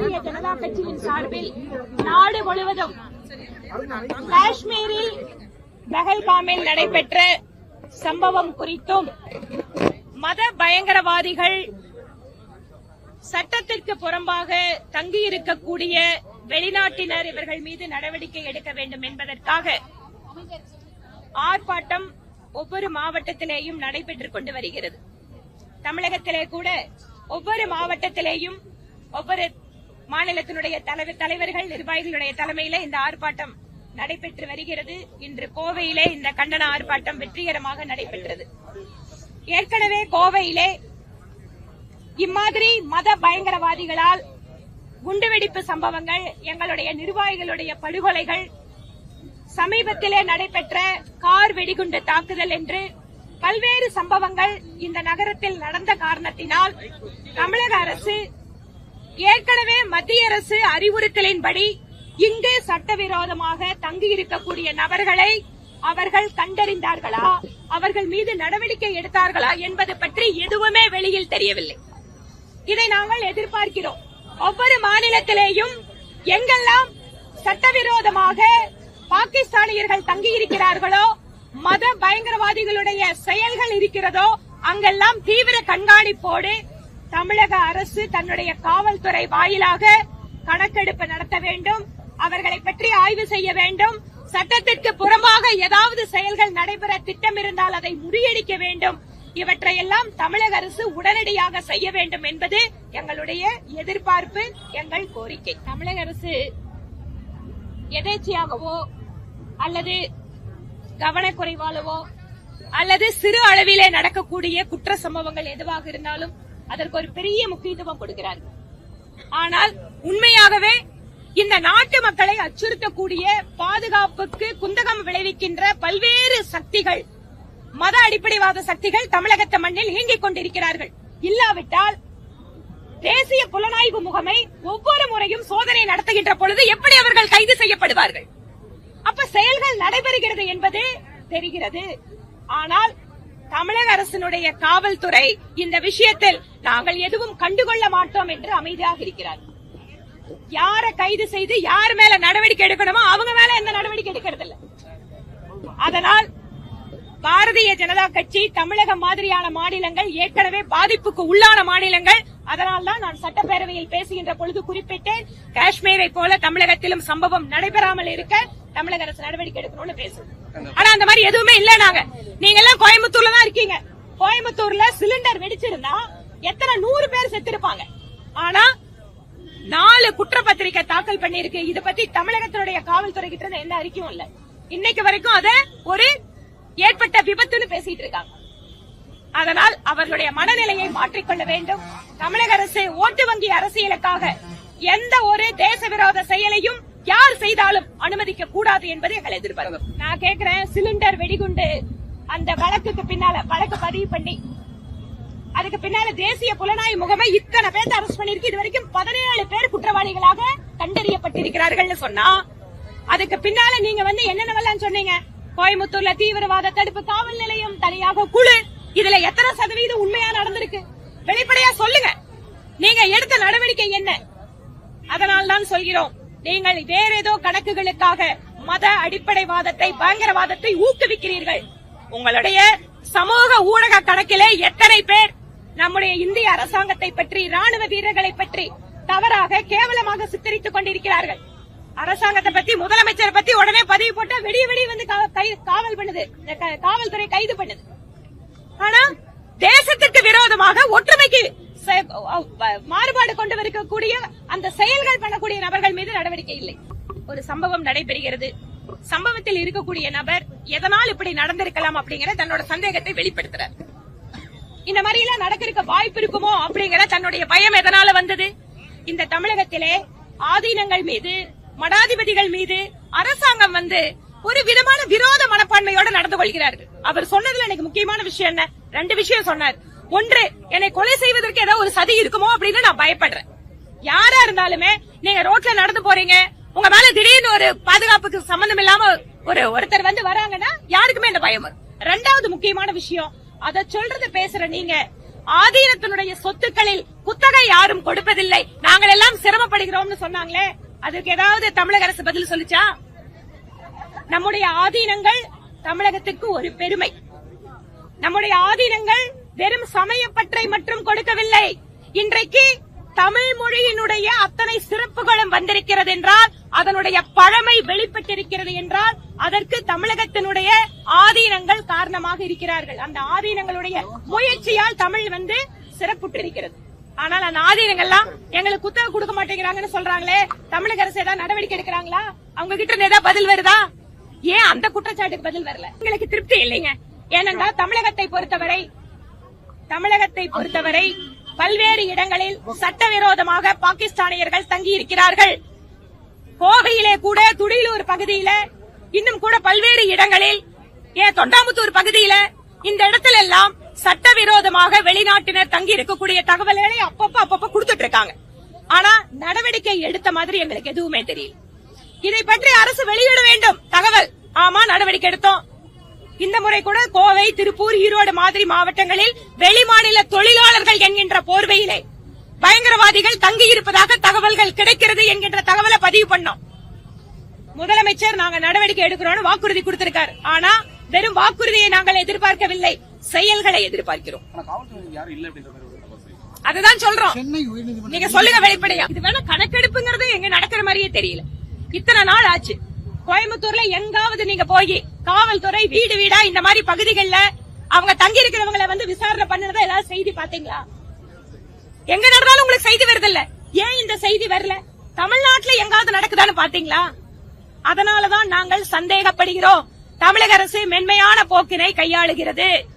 பாரதிய ஜனதா கட்சியின் சார்பில் நாடு முழுவதும் காஷ்மீரில் பகல்காமில் நடைபெற்ற சம்பவம் குறித்தும் மத பயங்கரவாதிகள் சட்டத்திற்கு புறம்பாக தங்கியிருக்கக்கூடிய வெளிநாட்டினர் இவர்கள் மீது நடவடிக்கை எடுக்க வேண்டும் என்பதற்காக ஆர்ப்பாட்டம் ஒவ்வொரு மாவட்டத்திலேயும் நடைபெற்றுக் கொண்டு வருகிறது. தமிழகத்திலே கூட ஒவ்வொரு மாவட்டத்திலேயும் ஒவ்வொரு மாநிலத்தினுடைய தலைவர் தலைவர்கள் நிர்வாகிகளுடைய தலைமையில இந்த ஆர்ப்பாட்டம் நடைபெற்று வருகிறது. இன்று கோவையிலே இந்த கண்டன ஆர்ப்பாட்டம் வெற்றிகரமாக நடைபெற்றது. ஏற்கனவே கோவையிலே இம்மாதிரி மத பயங்கரவாதிகளால் குண்டுவெடிப்பு சம்பவங்கள் எங்களுடைய நிர்வாகிகளுடைய படுகொலைகள் சமீபத்திலே நடைபெற்ற கார் வெடிகுண்டு தாக்குதல் என்று பல்வேறு சம்பவங்கள் இந்த நகரத்தில் நடந்த காரணத்தினால் தமிழக அரசு ஏற்கனவே மத்திய அரசு அறிவுறுத்தலின்படி இங்கு சட்டவிரோதமாக தங்கியிருக்கக்கூடிய நபர்களை அவர்கள் கண்டறிந்தார்களா? அவர்கள் மீது நடவடிக்கை எடுத்தார்களா என்பது பற்றி எதுவுமே வெளியில் தெரியவில்லை. இதை நாங்கள் எதிர்பார்க்கிறோம். ஒவ்வொரு மாநிலத்திலேயும் எங்கெல்லாம் சட்டவிரோதமாக பாகிஸ்தானியர்கள் தங்கியிருக்கிறார்களோ மத பயங்கரவாதிகளுடைய செயல்கள் இருக்கிறதோ அங்கெல்லாம் தீவிர கண்காணிப்போடு தமிழக அரசு தன்னுடைய காவல்துறை வாயிலாக கணக்கெடுப்பு நடத்த வேண்டும் அவர்களை பற்றி ஆய்வு செய்ய வேண்டும் சட்டத்திற்கு புறம்பாக ஏதாவது செயல்கள் நடைபெற திட்டம் இருந்தால் அதை முறியடிக்க வேண்டும். இவற்றையெல்லாம் தமிழக அரசு உடனடியாக செய்ய வேண்டும் என்பது எங்களுடைய எதிர்பார்ப்பு எங்கள் கோரிக்கை. தமிழக அரசு எதேச்சியாகவோ அல்லது கவனக்குறைவாலவோ அல்லது சிறு அளவிலே நடக்கக்கூடிய குற்ற சம்பவங்கள் எதுவாக இருந்தாலும் அதற்கு ஒரு பெரிய முக்கியத்துவம் கொடுக்கிறார்கள். ஆனால் உண்மையாகவே இந்த நாட்டு மக்களை அச்சுறுத்தக்கூடிய பாதுகாப்புக்கு குந்தகம் விளைவிக்கின்ற பல்வேறு சக்திகள் மத அடிப்படைவாத சக்திகள் தமிழகத்து மண்ணில் இயங்கிக் கொண்டிருக்கிறார்கள். இல்லாவிட்டால் தேசிய புலனாய்வு முகமை ஒவ்வொரு முறையும் சோதனை நடத்துகின்ற பொழுது எப்படி அவர்கள் கைது செய்யப்படுவார்கள்? அப்ப செயல்கள் நடைபெறுகிறது என்பது தெரிகிறது. ஆனால் தமிழக அரசினுடைய காவல்துறை இந்த விஷயத்தில் நாங்கள் எதுவும் கண்டுகொள்ள மாட்டோம் என்று அமைதியாக இருக்கிறார். யார கைது செய்து யார் மேல நடவடிக்கை எடுக்கணுமோ அவங்க மேல எந்த நடவடிக்கை எடுக்கிறது இல்ல அதனால் பாரதிய ஜனதா கட்சி தமிழகம் மாதிரியான மாநிலங்கள் ஏற்கனவே பாதிப்புக்கு உள்ளான மாநிலங்கள் அதனால்தான் நான் சட்டப்பேரவையில் பேசுகின்ற பொழுது குறிப்பிட்டேன் காஷ்மீரை போல தமிழகத்திலும் சம்பவம் நடைபெறாமல் இருக்க தமிழக அரசு நடவடிக்கை எடுக்கணும்னு பேசுவோம் ஆனா அந்த மாதிரி எதுவுமே இல்ல நாங்க. நீங்க எல்லாம் கோயம்புத்தூர்ல தான் இருக்கீங்க. கோயம்புத்தூர்ல சிலிண்டர் வெடிச்சிருந்தா எத்தனை நூறு பேர் செத்திருப்பாங்க. ஆனா நாலு குற்றப்பத்திரிக்கை தாக்கல் பண்ணிருக்கு இத பத்தி தமிழகத்தினுடைய காவல்துறை கிட்ட இருந்து எந்த அறிக்கையும் இல்ல. இன்னைக்கு வரைக்கும் அத ஒரு ஏற்பட்ட விபத்துன்னு பேசிட்டு இருக்காங்க. அதனால் அவர்களுடைய மனநிலையை மாற்றிக்கொள்ள வேண்டும். தமிழக அரசு ஓட்டு வங்கி அரசியலுக்காக எந்த ஒரு தேச விரோத செயலையும் யார் செய்தாலும் அனுமதிக்க கூடாது என்பது எங்கள் எதிர்பார்ப்பு. நான் கேக்குறேன் சிலிண்டர் வெடிகுண்டு அந்த வழக்குக்கு பின்னால வழக்கு பதிவு பண்ணி அதுக்கு பின்னால தேசிய புலனாய்வு முகமை இத்தனை பேர்த்த அரெஸ்ட் பண்ணிருக்கு இது வரைக்கும் பதினேழு பேர் குற்றவாளிகளாக கண்டறியப்பட்டிருக்கிறார்கள் சொன்னா அதுக்கு பின்னால நீங்க வந்து என்னென்னவெல்லாம் சொன்னீங்க? கோயம்புத்தூர்ல தீவிரவாத தடுப்பு காவல் நிலையம் தனியாக குழு. இதுல எத்தனை சதவீதம் உண்மையா நடந்திருக்கு? வெளிப்படையா சொல்லுங்க. நீங்க எடுத்த நடவடிக்கை என்ன? அதனால் தான் சொல்கிறோம். நீங்கள் வேற ஏதோ கணக்குகளுக்காக மத அடிப்படைவாதத்தை பயங்கரவாதத்தை ஊக்குவிக்கிறீர்கள். உங்களுடைய சமூக ஊடக கணக்கிலே எத்தனை பேர் நம்முடைய இந்திய அரசாங்கத்தை பற்றி ராணுவ வீரர்களை பற்றி தவறாக கேவலமாக சித்தரித்துக் கொண்டிருக்கிறார்கள்? அரசாங்கத்தை பத்தி முதலமைச்சரை பத்தி உடனே பதிவு போட்டா வெடிய வெடி வந்து கை- காவல் பண்ணுது. காவல்துறை கைது பண்ணுது. ஆனா தேசத்திற்கு விரோதமாக ஒற்றுமைக்கு செ- மாறுபாடு கொண்டு இருக்கக்கூடிய அந்த செயல்கள் பண்ணக்கூடிய நபர்கள் மீது நடவடிக்கை இல்லை. ஒரு சம்பவம் நடைபெறுகிறது. சம்பவத்தில் இருக்கக்கூடிய நபர் எதனால் இப்படி நடந்திருக்கலாம் அப்படிங்கிற தன்னோட சந்தேகத்தை வெளிப்படுத்துறார். இந்த மாதிரி எல்லாம் நடக்கிறதுக்கு வாய்ப்பு இருக்குமோ அப்படிங்கிற தன்னுடைய பயம் எதனால வந்தது? இந்த தமிழகத்திலே ஆதீனங்கள் மீது மடாதிபதிகள் மீது அரசாங்கம் வந்து ஒரு விதமான விரோத மனப்பான்மையோட நடந்து கொள்கிறார்கள். அவர் சொன்னதுல எனக்கு முக்கியமான விஷயம் என்ன? ரெண்டு விஷயம் சொன்னார். ஒன்று என்னை கொலை செய்வதற்கு ஏதாவது ஒரு சதி இருக்குமோ அப்படின்னு நான் பயப்படுறேன். யாரா இருந்தாலுமே நீங்க ரோட்ல நடந்து போறீங்க உங்க மேல திடீர்னு ஒரு பாதுகாப்புக்கு சம்பந்தம் இல்லாம ஒரு ஒருத்தர் வந்து வராங்கன்னா யாருக்குமே இந்த பயம் வரும். ரெண்டாவது முக்கியமான விஷயம் அத சொல்றது பேசுற நீங்க ஆதீனத்தினுடைய சொத்துக்களில் குத்தகை யாரும் கொடுப்பதில்லை. நாங்கள் எல்லாம் சிரமப்படுகிறோம்னு சொன்னாங்களே அதுக்கு ஏதாவது தமிழக அரசு பதில் சொல்லுச்சா? நம்முடைய ஆதீனங்கள் தமிழகத்துக்கு ஒரு பெருமை. நம்முடைய ஆதீனங்கள் வெறும் சமயப்பற்றை மட்டும் கொடுக்கவில்லை. இன்றைக்கு தமிழ் மொழியினுடைய அத்தனை சிறப்புகளும் வந்திருக்கிறது என்றால் அதனுடைய பழமை வெளிப்பட்டிருக்கிறது என்றால் அதற்கு தமிழகத்தினுடைய ஆதீனங்கள் காரணமாக இருக்கிறார்கள். அந்த ஆதீனங்களுடைய முயற்சியால் தமிழ் வந்து சிறப்புற்றிருக்கிறது. ஆனால் அந்த ஆதீனங்கள்லாம் எங்களுக்கு குத்தகம் கொடுக்க மாட்டேங்கிறாங்கன்னு சொல்றாங்களே தமிழக அரசு ஏதாவது நடவடிக்கை எடுக்கிறாங்களா? அவங்க கிட்ட இருந்து ஏதாவது பதில் வருதா? ஏன் அந்த குற்றச்சாட்டுக்கு பதில் வரல? எங்களுக்கு திருப்தி இல்லைங்க. ஏனென்றால் தமிழகத்தை பொறுத்தவரை தமிழகத்தை பொறுத்தவரை பல்வேறு இடங்களில் சட்டவிரோதமாக பாகிஸ்தானியர்கள் தங்கி இருக்கிறார்கள் கோவையிலே கூட துடியலூர் பகுதியில இன்னும் கூட பல்வேறு இடங்களில் ஏன் தொண்டாமுத்தூர் பகுதியில இந்த இடத்துல எல்லாம் சட்டவிரோதமாக வெளிநாட்டினர் தங்கி இருக்கக்கூடிய தகவல்களை அப்பப்ப அப்பப்ப கொடுத்துட்டு இருக்காங்க ஆனா நடவடிக்கை எடுத்த மாதிரி எங்களுக்கு எதுவுமே தெரியல. இதை பற்றி அரசு வெளியிட வேண்டும். தகவல். ஆமா நடவடிக்கை எடுத்தோம். இந்த முறை கூட கோவை திருப்பூர் ஈரோடு மாதிரி மாவட்டங்களில் வெளிமாநில தொழிலாளர்கள் என்கின்ற போர்வையிலே பயங்கரவாதிகள் தங்கி இருப்பதாக தகவல்கள் கிடைக்கிறது என்கின்ற தகவலை பதிவு பண்ணோம். முதலமைச்சர் நாங்க நடவடிக்கை எடுக்கிறோம்னு வாக்குறுதி கொடுத்திருக்காரு. ஆனா வெறும் வாக்குறுதியை நாங்கள் எதிர்பார்க்கவில்லை செயல்களை எதிர்பார்க்கிறோம். அதுதான் சொல்றோம். சென்னை உயர்நீதிமன்றம் நீங்க சொல்லுங்க வெளிப்படையா. இது வேணா கணக்கெடுப்புங்கிறது எங்க நடக்கிற மாதிரியே தெரியல. இத்தனை நாள் ஆச்சு. கோயம்புத்தூர்ல எங்காவது நீங்க போய் காவல்துறை வீடு வீடா இந்த மாதிரி பகுதிகள்ல அவங்க தங்கி இருக்கிறவங்கள வந்து விசாரணை பண்ணுறதா ஏதாவது செய்தி பாத்தீங்களா எங்க நடந்தாலும் உங்களுக்கு செய்தி வருது இல்ல ஏன் இந்த செய்தி வரல? தமிழ்நாட்டுல எங்காவது நடக்குதான்னு பாத்தீங்களா அதனாலதான் நாங்கள் சந்தேகப்படுகிறோம். தமிழக அரசு மென்மையான போக்கினை கையாளுகிறது.